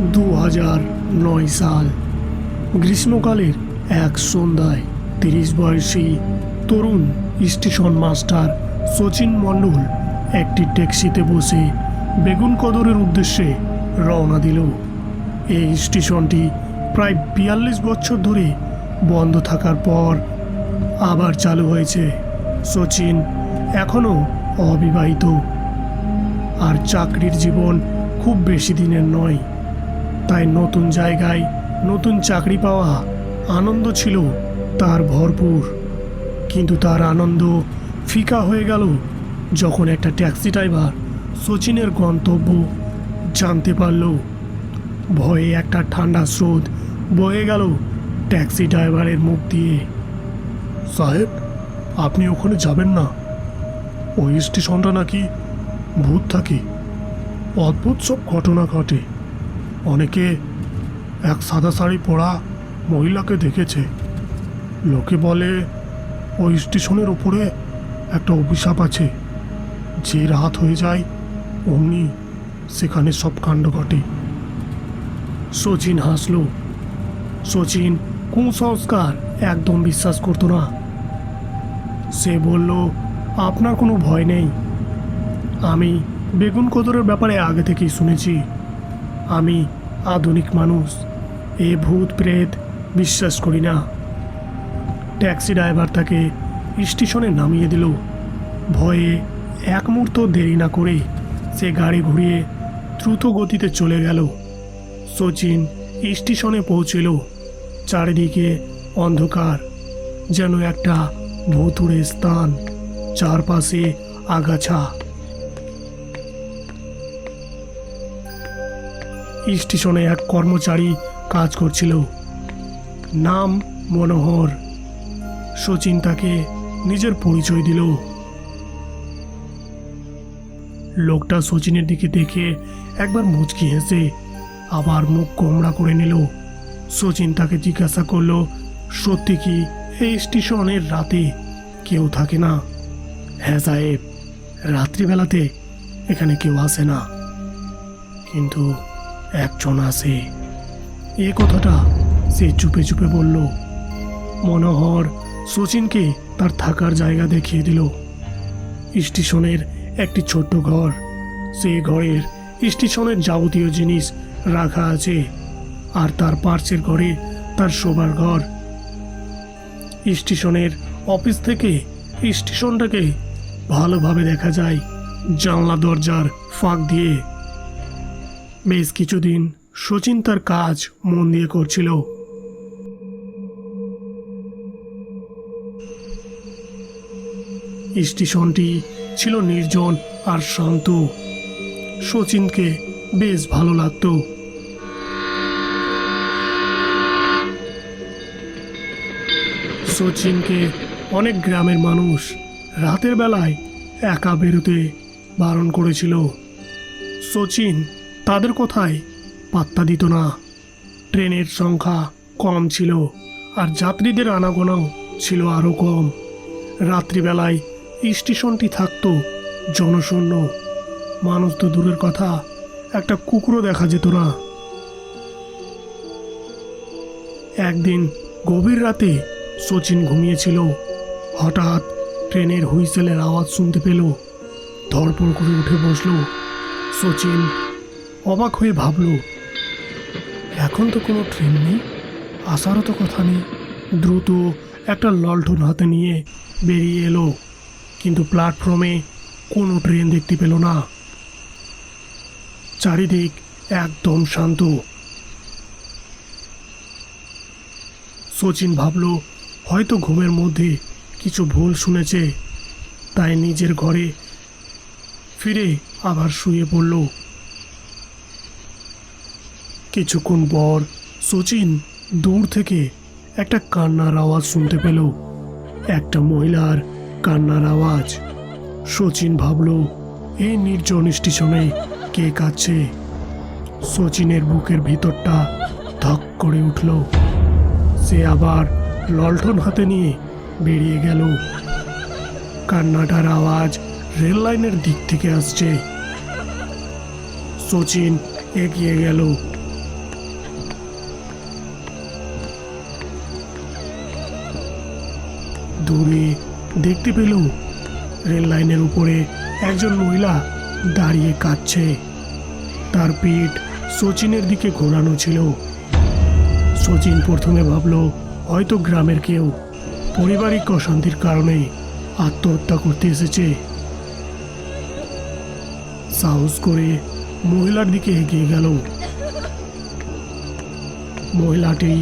দু হাজার নয় সাল। গ্রীষ্মকালের এক সন্ধ্যায় তিরিশ বয়সী তরুণ স্টেশন মাস্টার সচিন মণ্ডল একটি ট্যাক্সিতে বসে বেগুন কদরের উদ্দেশ্যে রওনা দিল। এই স্টেশনটি প্রায় বিয়াল্লিশ বছর ধরে বন্ধ থাকার পর আবার চালু হয়েছে। সচিন এখনও অবিবাহিত। আর চাকরির জীবন খুব বেশি দিনের নয়। তাই নতুন জায়গায় নতুন চাকরি পাওয়া আনন্দ ছিল তার ভরপুর। কিন্তু তার আনন্দ ফিকা হয়ে গেল যখন একটা ট্যাক্সি ড্রাইভার সচিনের গন্তব্য জানতে পারল। ভয়ে একটা ঠান্ডা স্রোত বয়ে গেল ট্যাক্সি ড্রাইভারের মুখ দিয়ে। সাহেব, আপনি ওখানে যাবেন না? ওই স্টেশনটা নাকি ভূত থাকে। অদ্ভুত সব ঘটনা ঘটে। অনেকে এক সাদা শাড়ি পরা মহিলাকে দেখেছে। লোকে বলে ওই স্টেশনের ওপরে একটা অভিশাপ আছে। যে রাত হয়ে যায়, অমনি সেখানে সব কাণ্ড ঘটে। সচিন হাসল। সচিন কুসংস্কার একদম বিশ্বাস করতো না। সে বলল, আপনার কোনো ভয় নেই। আমি বেগুন কদরের ব্যাপারে আগে থেকেই শুনেছি। আমি আধুনিক মানুষ। এ ভূত প্রেত বিশ্বাস করি না। ট্যাক্সি ড্রাইভার তাকে স্টেশনে নামিয়ে দিল। ভয়ে এক মুহূর্ত দেরি না করে সে গাড়ি ঘুরিয়ে দ্রুত গতিতে চলে গেল। সচিন স্টেশনে পৌঁছল। চারিদিকে অন্ধকার, যেন একটা ভুতুড়ে স্থান, চারপাশে আগাছা। স্টেশনে এক কর্মচারী কাজ করছিল। নাম মনোহর। সচিন তাকে নিজের পরিচয় দিল। লোকটা সচিনের দিকে দেখে একবার মুচকি হেসে আবার মুখ কোমড়া করে নিল। সচিন তাকে জিজ্ঞাসা করল, সত্যি কি এই স্টেশনের রাতে কেউ থাকে না? হ্যাঁ সাহেব, রাত্রিবেলাতে এখানে কেউ আসে না। কিন্তু একজন আছে। এ কথাটা সে চুপে চুপে বলল। মনোহর সচিনকে তার থাকার জায়গা দেখিয়ে দিল। স্টেশনের একটি ছোট্ট ঘর। সেই ঘরের স্টেশনের যাবতীয় জিনিস রাখা আছে আর তার পার্শ্বের ঘরে তার শোবার ঘর। স্টেশনের অফিস থেকে স্টেশনটাকে ভালোভাবে দেখা যায়। জানলা দরজার ফাঁক দিয়ে। বেশ কিছুদিন শচীন তার কাজ মন দিয়ে করছিল। স্টেশনটি ছিল নির্জন আর শান্ত। শচীনকে বেশ ভালো লাগতো। শচীনকে অনেক গ্রামের মানুষ রাতের বেলায় একা বেরোতে বারণ করেছিল। সচিন তাদের কথায় পাত্তা দিত না। ট্রেনের সংখ্যা কম ছিল আর যাত্রীদের আনাগোনাও ছিল আরও কম। রাত্রিবেলায় স্টেশনটি থাকতো জনশূন্য। মানুষ তো দূরের কথা, একটা কুকুরও দেখা যেত না। একদিন গভীর রাতে সচিন ঘুমিয়েছিল। হঠাৎ ট্রেনের হুইসেলের আওয়াজ শুনতে পেল। ধরপড় করে উঠে বসল সচিন। অবাক হয়ে ভাবল, এখন তো কোনো ট্রেন নেই, আসারও তো কথা নেই। দ্রুত একটা লল্ঠন হাতে নিয়ে বেরিয়ে এলো, কিন্তু প্ল্যাটফর্মে কোনো ট্রেন দেখতে পেল না। চারিদিক একদম শান্ত। সচিন ভাবল, হয়তো ঘুমের মধ্যে কিছু ভুল শুনেছে, তাই নিজের ঘরে ফিরে আবার শুয়ে পড়ল। কিছুক্ষণ পর সচিন দূর থেকে একটা কান্নার আওয়াজ শুনতে পেল। একটা মহিলার কান্নার আওয়াজ। সচিন ভাবল এই নির্জন স্টেশনে কে কাচ্ছে সচিনের বুকের ভিতরটা ধক করে উঠল। সে আবার লল্ঠন হাতে নিয়ে বেরিয়ে গেল। কান্নাটার আওয়াজ রেল লাইনের দিক থেকে আসছে। সচিন এগিয়ে গেল। দূরে দেখতে পেল রেল লাইনের উপরে একজন মহিলা দাঁড়িয়ে কাঁদছে। তার পিঠ সচিনের দিকে ঘোরানো ছিল। সচিন প্রথমে ভাবল, হয়তো গ্রামের কেউ পারিবারিক অশান্তির কারণে আত্মহত্যা করতে এসেছে। সাহস করে মহিলার দিকে এগিয়ে গেল। মহিলাটি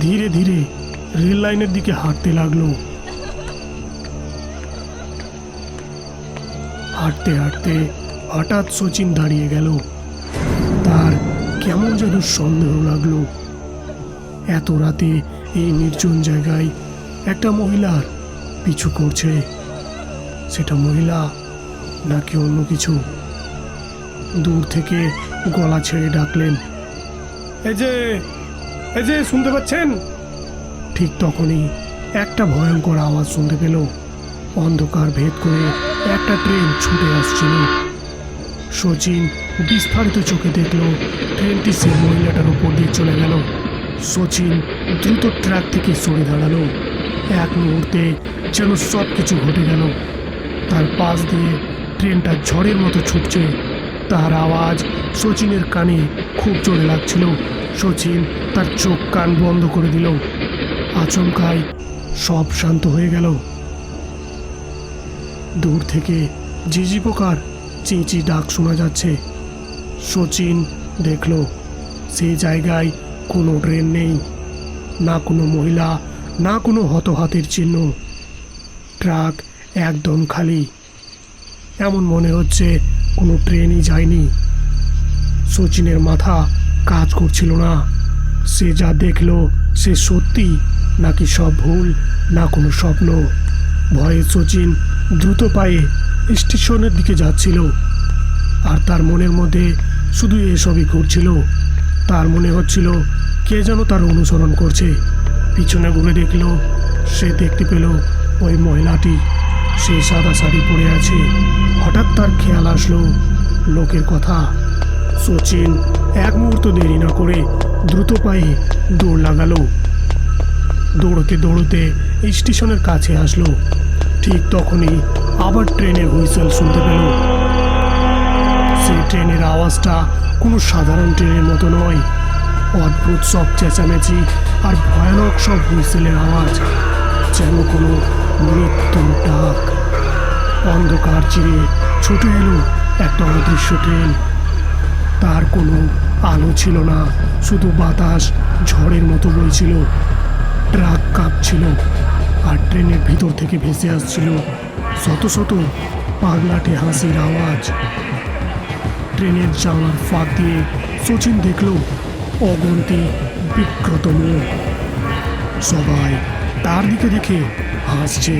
ধীরে ধীরে রেল লাইনের দিকে হাঁটতে লাগল। হাঁটতে হাঁটতে হঠাৎ সচিন দাঁড়িয়ে গেল। তার কেমন যেন সন্দেহ লাগল। এত রাতে এই নির্জন জায়গায় একটা মহিলার পিছু করছে। সেটা মহিলা নাকি অন্য কিছু? দূর থেকে গলা ছেড়ে ডাকলেন, এই যে এই যে, শুনতে পাচ্ছেন? ঠিক তখনই একটা ভয়ঙ্কর আওয়াজ শুনতে পেল। অন্ধকার ভেদ করে একটা ট্রেন ছুটে আসছিল। সচিন বিস্ফারিত চোখে দেখল, ট্রেনটি সে মহিলাটার উপর দিয়ে চলে গেল। সচিন দ্রুত ট্র্যাক থেকে সরে দাঁড়াল। এক মুহূর্তে যেন সব কিছু ঘটে গেল। তার পাশ দিয়ে ট্রেনটা ঝড়ের মতো ছুটছে। তার আওয়াজ সচিনের কানে খুব জোরে লাগছিল। সচিন তার চোখ কান বন্ধ করে দিল। আচমকায় সব শান্ত হয়ে গেল। দূর থেকে ঝিঝি পোকার চিঁচি ডাক শোনা যাচ্ছে। সচিন দেখল সেই জায়গায় কোনো ট্রেন নেই, না কোনো মহিলা, না কোনো হতহাতের চিহ্ন। ট্রাক একদম খালি। এমন মনে হচ্ছে কোনো ট্রেনই যায়নি। সচিনের মাথা কাজ করছিল না। সে যা দেখল, সে সত্যি নাকি সব ভুল, না কোনো স্বপ্ন? ভয়ে সচিন দ্রুত পায়ে স্টেশনের দিকে যাচ্ছিল। আর তার মনের মধ্যে শুধু এসবই ঘুরছিল। তার মনে হচ্ছিল কে যেন তার অনুসরণ করছে। পিছনে ঘুরে দেখল, সে দেখতে পেল ওই মহিলাটি। সে সাদা শাড়ি পরে আছে। হঠাৎ তার খেয়াল আসলো লোকের কথা। সচিন এক মুহূর্ত দেরি না করে দ্রুত পায়ে দৌড় লাগালো। দৌড়তে দৌড়তে স্টেশনের কাছে আসলো। ঠিক তখনই আবার ট্রেনের হুইসেল শুনতে পেল। সেই ট্রেনের আওয়াজটা কোনো সাধারণ ট্রেনের মতো নয়। অদ্ভুত সব চেঁচামেচি আর ভয়ানক সব হুইসেলের আওয়াজ, যেন কোনো মৃত্যুর ডাক। অন্ধকার চিরে ছুটে এলো একটা অদৃশ্য ট্রেন। তার কোনো আলো ছিল না, শুধু বাতাস ঝড়ের মতো বইছিল। ট্রাক কাঁপছিল। আর ট্রেনের ভিতর থেকে ভেসে আসছিল শত শত পাগলাটে হাসির আওয়াজ। ট্রেনের জানলার ফাঁক দিয়ে সচিন দেখল অগন্তি বিক্রত মুখ। সবাই তার দিকে দেখে হাসছে।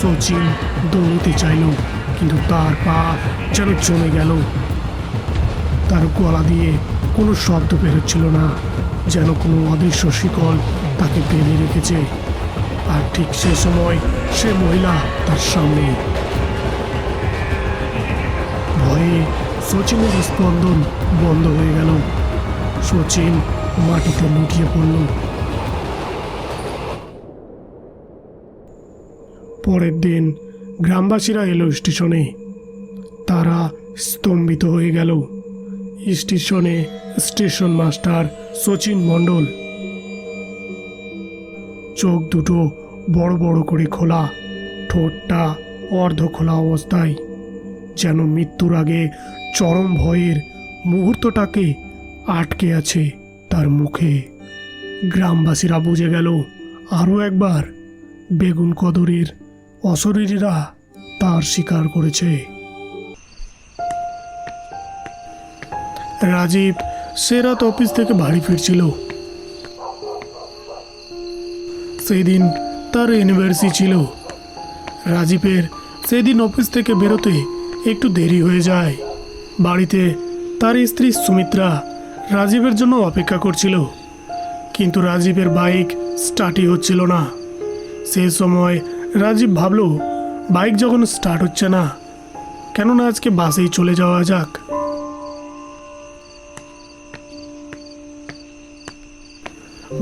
সচিন দৌড়তে চাইল, কিন্তু তার পা যেন চলে গেল। তার গলা দিয়ে কোনো শব্দ বেরোচ্ছিল না, যেন কোনো অদৃশ্য শিকল তাকে বেঁধে রেখেছে। আর ঠিক সে সময় সে মহিলা তার সামনে। ভয়ে সচিনের স্পন্দন বন্ধ হয়ে গেল। সচিন মাটিতে লুটিয়ে পড়ল। পরের দিন গ্রামবাসীরা এলো স্টেশনে। তারা স্তম্ভিত হয়ে গেল। স্টেশনে স্টেশন মাস্টার সচিন মণ্ডল চোখ দুটো বড় বড় করে খোলা, ঠোঁটটা অর্ধ খোলা অবস্থায়। যেন মৃত্যুর আগে চরম ভয়ের মুহূর্তটাকে আটকে আছে তার মুখে। গ্রামবাসীরা বুঝে গেল, আরও একবার বেগুন কদরের অশরীরীরা তার শিকার করেছে। রাজীব সে রাত অফিস থেকে বাড়ি ফিরছিল। সেই দিন তার ইউনিভার্সিটি ছিল। রাজীবের সেদিন অফিস থেকে বেরোতে একটু দেরি হয়ে যায়। বাড়িতে তার স্ত্রী সুমিত্রা রাজীবের জন্য অপেক্ষা করছিল। কিন্তু রাজীবের বাইক স্টার্টই হচ্ছিল না। সেই সময় রাজীব ভাবল বাইক যখন স্টার্ট হচ্ছে না, কেননা আজকে বাসেই চলে যাওয়া যাক?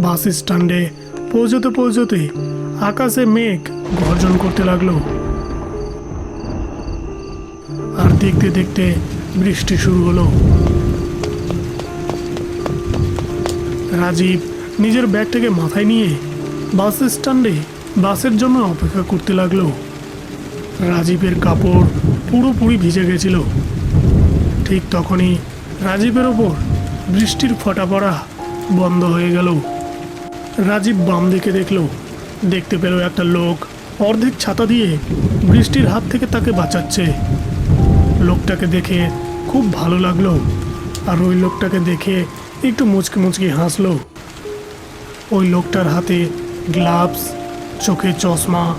বাস স্ট্যান্ডে পৌঁছতে পৌঁছতে আকাশে মেঘ গর্জন করতে লাগল। আর দেখতে দেখতে বৃষ্টি শুরু হলো। রাজীব নিজের ব্যাগটাকে মাথায় নিয়ে বাস স্ট্যান্ডে বাসের জন্য অপেক্ষা করতে লাগল। রাজীবের কাপড় পুরোপুরি ভিজে গেছিল। ঠিক তখনই রাজীবের ওপর বৃষ্টির ফটা পড়া বন্ধ হয়ে গেল। রাজীব বাম দিকে দেখল। দেখতে পেল একটা লোক অর্ধেক ছাতা দিয়ে বৃষ্টির হাত থেকে তাকে বাঁচাচ্ছে। লোকটাকে দেখে খুব ভালো লাগল আর ওই লোকটাকে দেখে একটু মুচকি মুচকি হাসলো। ওই লোকটার হাতে গ্লাভস, চোখে চশমা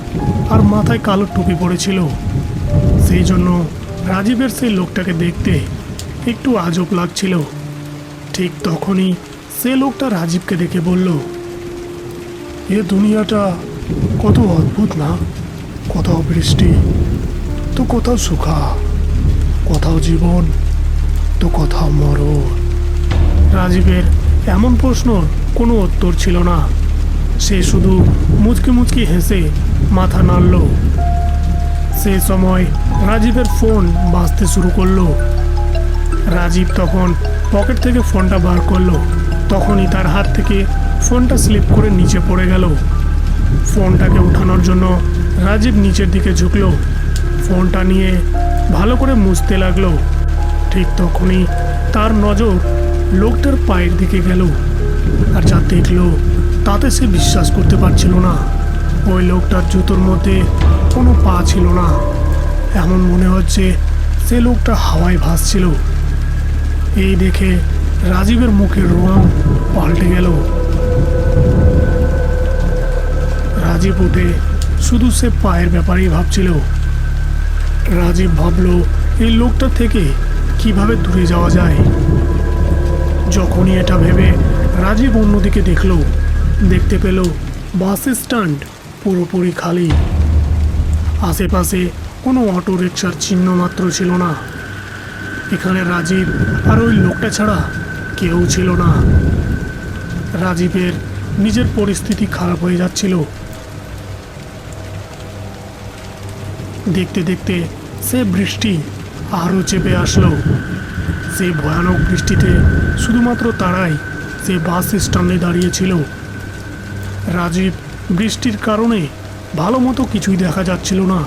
আর মাথায় কালো টুপি পড়েছিল। সেই জন্য রাজীবের সেই লোকটাকে দেখতে একটু আজব লাগছিল। ঠিক তখনই সে লোকটা রাজীবকে দেখে বলল এ দুনিয়াটা কত অদ্ভুত না? কোথাও বৃষ্টি, তো কোথাও সুখা, কোথাও জীবন, তো কোথাও মরণ। রাজীবের এমন প্রশ্নর কোনো উত্তর ছিল না। সে শুধু মুচকি মুচকি হেসে মাথা নাড়ল। সে সময় রাজীবের ফোন বাঁচতে শুরু করল। রাজীব তখন পকেট থেকে ফোনটা বার করল। তখনই তার হাত থেকে ফোনটা স্লিপ করে নিচে পড়ে গেল। ফোনটাকে উঠানোর জন্য রাজীব নিচের দিকে ঝুঁকলো। ফোনটা নিয়ে ভালো করে মুছতে লাগল। ঠিক তখনই তার নজর লোকটার পায়ের দিকে গেল আর যা দেখল তাতে সে বিশ্বাস করতে পারছিল না। ওই লোকটার জুতোর মধ্যে কোনো পা ছিল না। এমন মনে হচ্ছে সে লোকটা হাওয়ায় ভাসছিল। এই দেখে রাজীবের মুখের রং পাল্টে গেল। রাজীব উঠে শুধু সে পায়ের ব্যাপারেই ভাবছিল। রাজীব ভাবলো এই লোকটা থেকে কীভাবে দূরে যাওয়া যায়? যখনই এটা ভেবে রাজীব অন্যদিকে দেখল, দেখতে পেল বাস স্ট্যান্ড পুরোপুরি খালি। আশেপাশে কোনো অটো রিক্সার চিহ্ন মাত্র ছিল না। এখানে রাজীব আর ওই লোকটা ছাড়া কেউ ছিল না। রাজীবের নিজের পরিস্থিতি খারাপ হয়ে যাচ্ছিল। দেখতে দেখতে সে বৃষ্টি আরও চেপে আসলো। সেই ভয়ানক বৃষ্টিতে শুধুমাত্র তারাই সে বাস স্ট্যান্ডে দাঁড়িয়েছিল। রাজীব বৃষ্টির কারণে ভালো মতো কিছুই দেখা যাচ্ছিল না।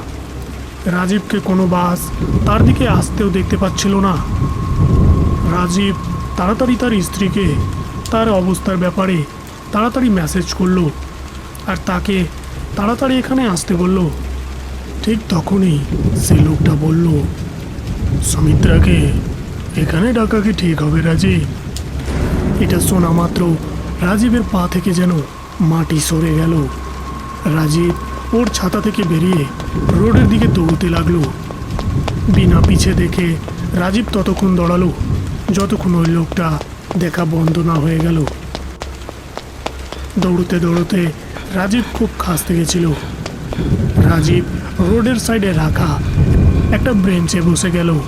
রাজীবকে কোনো বাস তার দিকে আসতেও দেখতে পাচ্ছিল না। রাজীব তাড়াতাড়ি তার স্ত্রীকে তার অবস্থার ব্যাপারে তাড়াতাড়ি মেসেজ করল আর তাকে তাড়াতাড়ি এখানে আসতে বলল। ঠিক তখনই সে লোকটা বলল, সুমিত্রাকে এখানে ডাকা কি ঠিক হবে রাজীব এটা শোনা মাত্র রাজীবের পা থেকে যেন মাটি সরে গেল। রাজীব ওর ছাতা থেকে বেরিয়ে রোডের দিকে দৌড়তে লাগল। বিনা পিছে দেখে রাজীব ততক্ষণ দৌড়ালো, যতক্ষণ ওই লোকটা দেখা বন্ধ না হয়ে গেল। দৌড়তে দৌড়তে রাজীব খুব খাসতে গেছিল। রাজীব রোডের সাইডে রাখা একটা ব্রেঞ্চে বসে গেল।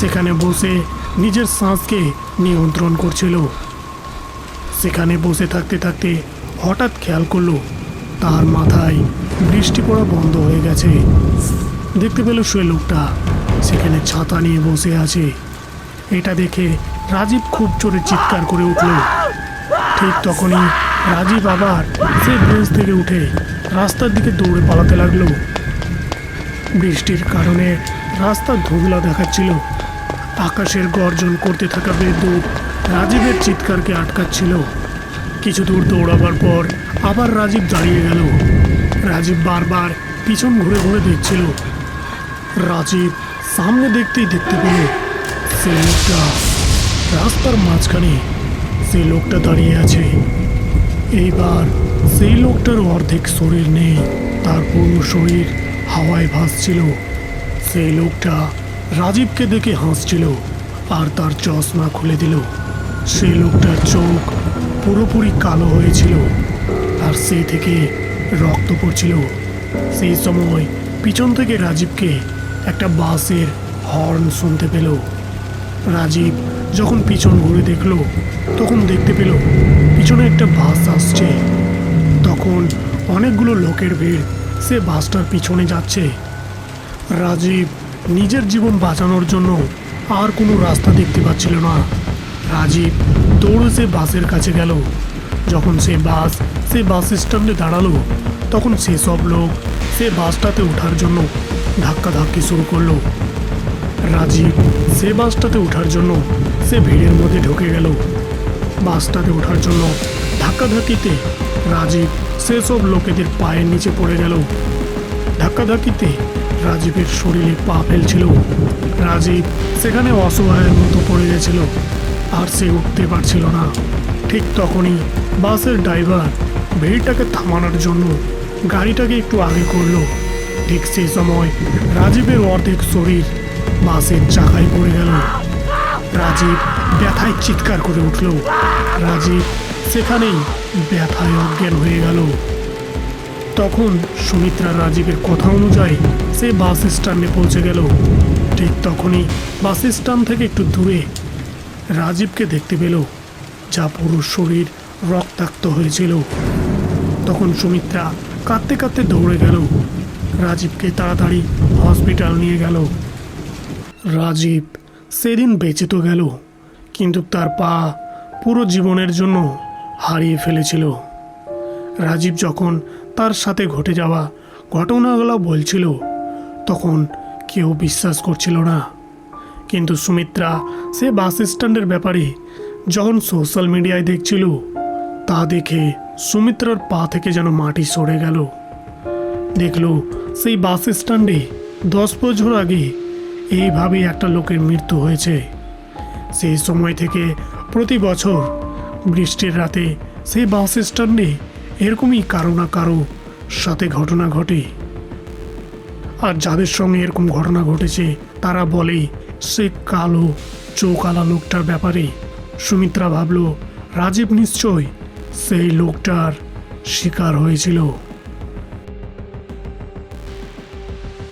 সেখানে বসে নিজের শ্বাসকে নিয়ন্ত্রণ করছিল। সেখানে বসে থাকতে থাকতে হঠাৎ খেয়াল করল, তার মাথায় বৃষ্টি পড়া বন্ধ হয়ে গেছে। দেখতে পেল সে লোকটা সেখানে ছাতা নিয়ে বসে আছে। এটা দেখে রাজীব খুব জোরে চিৎকার করে উঠল। ঠিক তখনই রাজীব আবার সে ব্রেঞ্চ থেকে উঠে রাস্তার দিকে দৌড়ে পালাতে লাগল। বৃষ্টির কারণে রাস্তা ধুবলা দেখাচ্ছিল। আকাশের গর্জন করতে থাকা বিদ্যুৎ রাজীবের চিৎকারকে আটকাচ্ছিল। কিছু দূর দৌড়াবার পর আবার রাজীব দাঁড়িয়ে গেল। রাজীব বারবার পিছন ঘুরে ঘুরে দেখছিল। রাজীব সামনে দেখতেই দেখতে পেল সে লোকটা রাস্তার মাঝখানে সেই লোকটা দাঁড়িয়ে আছে। এইবার সেই লোকটার অর্ধেক শরীর নেই, তার পুরো শরীর হাওয়ায় ভাসছিল। সেই লোকটা রাজীবকে দেখে হাসছিল আর তার চশমা খুলে দিল। সেই লোকটার চোখ পুরোপুরি কালো হয়েছিল আর সেই থেকে রক্ত পড়ছিল। সেই সময় পিছন থেকে রাজীবকে একটা বাসের হর্ন শুনতে পেল। রাজীব যখন পিছন ঘুরে দেখল, তখন দেখতে পেল পিছনে একটা বাস আসছে। তখন অনেকগুলো লোকের ভিড়, সে বাসটার পিছনে যাচ্ছে। রাজীব নিজের জীবন বাঁচানোর জন্য আর কোনো রাস্তা দেখতে পাচ্ছিল না। রাজীব দৌড়ে সে বাসের কাছে গেল। যখন সে বাস সে বাস স্ট্যান্ডে দাঁড়াল, তখন সেসব লোক সে বাসটাতে ওঠার জন্য ধাক্কাধাক্কি শুরু করল। রাজীব সে বাসটাতে ওঠার জন্য সে ভিড়ের মধ্যে ঢুকে গেল। বাসটাতে ওঠার জন্য ধাক্কাধাক্কিতে রাজীব সেসব লোকেদের পায়ের নিচে পড়ে গেল। ধাক্কাধাক্কিতে রাজীবের শরীরে পা ফেলছিল। রাজীব সেখানে অসহায়ের মতো পড়ে গেছিল, আর সে উঠতে পারছিল না। ঠিক তখনই বাসের ড্রাইভার ভিড়টাকে থামানোর জন্য গাড়িটাকে একটু আগে করল। ঠিক সেই সময় রাজীবের অর্ধেক শরীর বাসের চাকায় পড়ে গেল। রাজীব ব্যথায় চিৎকার করে উঠল। রাজীব সেখানেই ব্যথায় অজ্ঞান হয়ে গেল। তখন সুমিত্রা রাজীবের কথা অনুযায়ী সে বাস স্ট্যান্ডে পৌঁছে গেল। ঠিক তখনই বাস স্ট্যান্ড থেকে একটু দূরে রাজীবকে দেখতে পেল, যা পুরো শরীর রক্তাক্ত হয়েছিল। তখন সুমিত্রা কাঁদতে কাঁদতে দৌড়ে গেল। রাজীবকে তাড়াতাড়ি হসপিটাল নিয়ে গেল। রাজীব সেদিন বেঁচে তো গেল, কিন্তু তার পা পুরো জীবনের জন্য হারিয়ে ফেলেছিল। রাজীব যখন তার সাথে ঘটে যাওয়া ঘটনাগুলো বলছিল, তখন কেউ বিশ্বাস করছিল না। কিন্তু সুমিত্রা সে বাস স্ট্যান্ডের ব্যাপারে যখন সোশ্যাল মিডিয়ায় দেখছিল, তা দেখে সুমিত্রার পা থেকে যেন মাটি সরে গেল। দেখল সেই বাস স্ট্যান্ডে দশ বছর আগে এইভাবে একটা লোকের মৃত্যু হয়েছে। সেই সময় থেকে প্রতি বছর বৃষ্টির রাতে সেই বাস স্ট্যান্ডে এরকমই কারও না কারও সাথে ঘটনা ঘটে। আর যাদের সঙ্গে এরকম ঘটনা ঘটেছে, তারা বলে, সে কালো, চৌকালা লোকটার ব্যাপারে। সুমিত্রা ভাবল, রাজীব নিশ্চয় সেই লোকটার শিকার হয়েছিল।